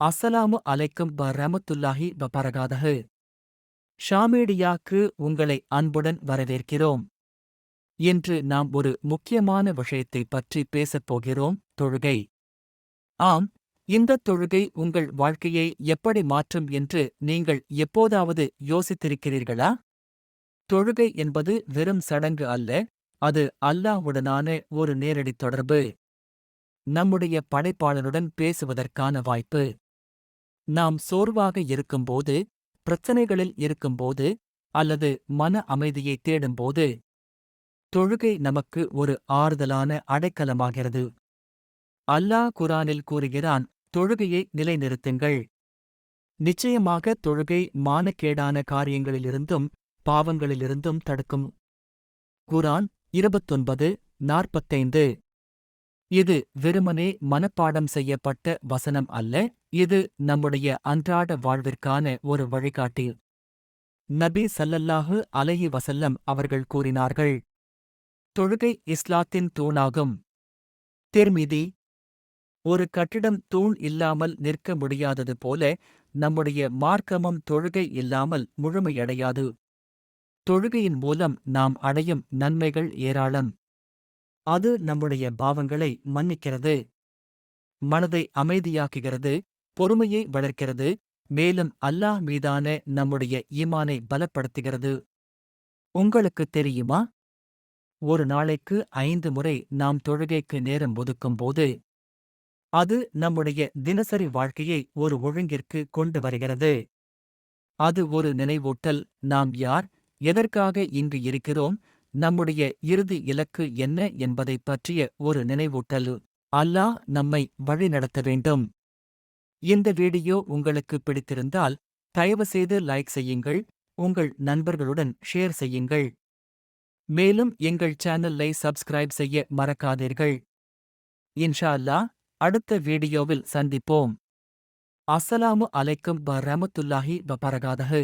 அஸ்ஸலாமு அலைக்கும் ப ரமத்துல்லாஹி வ பரகாதஹு. ஷாமீடியாக்கு உங்களை அன்புடன் வரவேற்கிறோம். இன்று நாம் ஒரு முக்கியமான விஷயத்தை பற்றி பேசப் போகிறோம் தொழுகை. ஆம் இந்த தொழுகை உங்கள் வாழ்க்கையை எப்படி மாற்றும் என்று நீங்கள் எப்போதாவது யோசித்திருக்கிறீர்களா? தொழுகை என்பது வெறும் சடங்கு அல்ல அது அல்லாஹ்வுடனான ஒரு நேரடி தொடர்பு. நம்முடைய படைப்பாளனுடன் பேசுவதற்கான வாய்ப்பு. நாம் சோர்வாக இருக்கும்போது பிரச்சனைகளில் இருக்கும்போது அல்லது மன அமைதியை தேடும்போது தொழுகை நமக்கு ஒரு ஆறுதலான அடைக்கலமாகிறது. அல்லாஹ் குரானில் கூறுகிறான் தொழுகையை நிலைநிறுத்துங்கள். நிச்சயமாக தொழுகை மானக்கேடான காரியங்களிலிருந்தும் பாவங்களிலிருந்தும் தடுக்கும். குரான் இருபத்தொன்பது நாற்பத்தைந்து. இது வெறுமனே மனப்பாடம் செய்யப்பட்ட வசனம் அல்ல இது நம்முடைய அன்றாட வாழ்விற்கான ஒரு வழிகாட்டி. நபி சல்லல்லாஹு அலஹி வசல்லம் அவர்கள் கூறினார்கள் தொழுகை இஸ்லாத்தின் தூணாகும். திர்மிதி ஒரு கட்டிடம் தூண் இல்லாமல் நிற்க முடியாதது போல நம்முடைய மார்க்கமும் தொழுகை இல்லாமல் முழுமையடையாது. தொழுகையின் மூலம் நாம் அடையும் நன்மைகள் ஏராளம். அது நம்முடைய பாவங்களை மன்னிக்கிறது. மனதை அமைதியாக்குகிறது. பொறுமையை வளர்க்கிறது. மேலும் அல்லாஹ் மீதான நம்முடைய ஈமானை பலப்படுத்துகிறது. உங்களுக்கு தெரியுமா? ஒரு நாளைக்கு ஐந்து முறை நாம் தொழுகைக்கு நேரம் ஒதுக்கும்போது அது நம்முடைய தினசரி வாழ்க்கையை ஒரு ஒழுங்கிற்கு கொண்டு வருகிறது. அது ஒரு நினைவூட்டல். நாம் யார்? எதற்காக இங்கு இருக்கிறோம்? நம்முடைய இறுதி இலக்கு என்ன என்பதைப் பற்றிய ஒரு நினைவூட்டல். அல்லாஹ் நம்மை வழிநடத்த வேண்டும். இந்த வீடியோ உங்களுக்கு பிடித்திருந்தால் தயவுசெய்து லைக் செய்யுங்கள் உங்கள் நண்பர்களுடன் ஷேர் செய்யுங்கள். மேலும் எங்கள் சேனலை சப்ஸ்கிரைப் செய்ய மறக்காதீர்கள். இன்ஷா அல்லாஹ் அடுத்த வீடியோவில் சந்திப்போம். அஸ்ஸலாமு அலைக்கும் ப ரமத்துல்லாஹி வ பரகாதஹு